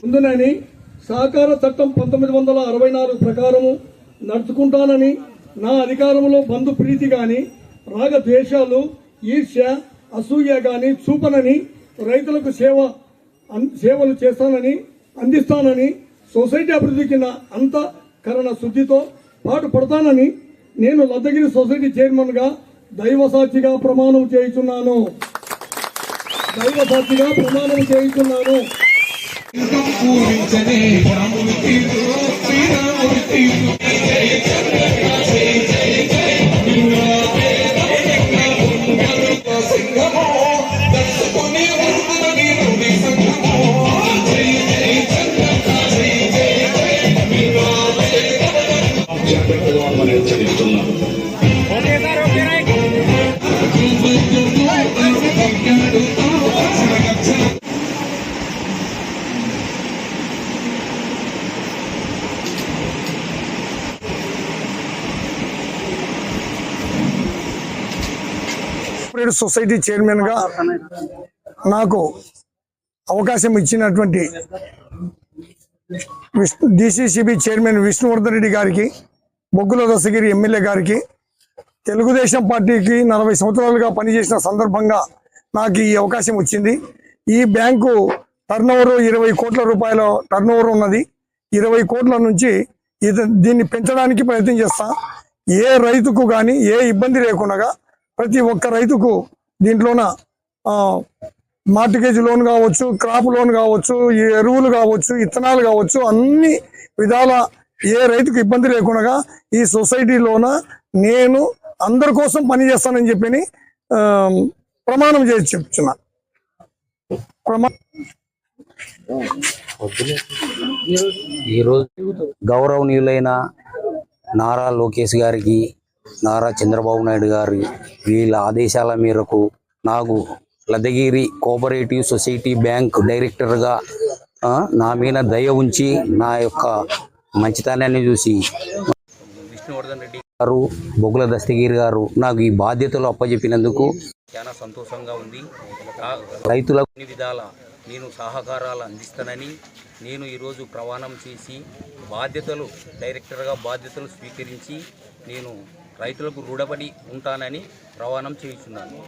ముందునని సహకార చట్టం పంతొమ్మిది వందల అరవై నాలుగు ప్రకారము నడుచుకుంటానని నా అధికారంలో బంధు ప్రీతి గాని రాగ ద్వేషాలు ఈర్ష్య అసూయ గాని చూపనని రైతులకు సేవ సేవలు చేస్తానని అందిస్తానని సొసైటీ అభివృద్ధికి నా అంతఃకరణ శుద్ధితో పాటు పడతానని నేను లద్దగిరి సొసైటీ చైర్మన్గా దైవ సాక్షిగా ప్రమాణం చేయుచున్నాను. దైవ సాక్షిగా ప్రమాణం చేయుచున్నాను పూరించనే కోఆపరేటివ్ సొసైటీ చైర్మన్గా నాకు అవకాశం ఇచ్చినటువంటి విష్ణు డిసిసిబి చైర్మన్ విష్ణువర్ధన్ రెడ్డి గారికి బొగ్గుల దశగిరి ఎమ్మెల్యే గారికి తెలుగుదేశం పార్టీకి నలభై సంవత్సరాలుగా పనిచేసిన సందర్భంగా నాకు ఈ అవకాశం వచ్చింది. ఈ బ్యాంకు టర్నోవర్ ఇరవై కోట్ల రూపాయల టర్నోవర్ ఉన్నది. ఇరవై కోట్ల నుంచి ఇది దీన్ని పెంచడానికి ప్రయత్నం చేస్తా. ఏ రైతుకు కానీ ఏ ఇబ్బంది లేకుండా ప్రతి ఒక్క రైతుకు దీంట్లోన ఆ, మార్టిగేజ్ లోన్ కావచ్చు క్రాప్ లోన్ కావచ్చు ఈ ఎరువులు కావచ్చు ఇత్తనాలు కావచ్చు అన్ని విధాల ఏ రైతుకు ఇబ్బంది లేకుండా ఈ సొసైటీలోన నేను అందరి కోసం పని చేస్తానని చెప్పి ప్రమాణం చేసి చెప్తున్నా. ప్రమా ఈరోజు గౌరవనీయులైన నారా లోకేష్ గారికి నారా చంద్రబాబు నాయుడు గారి వీళ్ళ ఆదేశాల మేరకు నాకు లదగిరి కోఆపరేటివ్ సొసైటీ బ్యాంక్ డైరెక్టర్గా నా మీద దయ ఉంచి నా యొక్క మంచితనాన్ని చూసి విష్ణువర్ధన్ రెడ్డి గారు బొగుల దస్తగిరి గారు నాకు ఈ బాధ్యతలు అప్పచెప్పినందుకు చాలా సంతోషంగా ఉంది. రైతులకు అన్ని విధాల నేను సహకారాలు అందిస్తానని నేను ఈరోజు ప్రమాణం చేసి బాధ్యతలు డైరెక్టర్గా బాధ్యతలు స్వీకరించి నేను రైతులకు రుణపడి ఉంటానని ప్రవాణం చేస్తున్నాను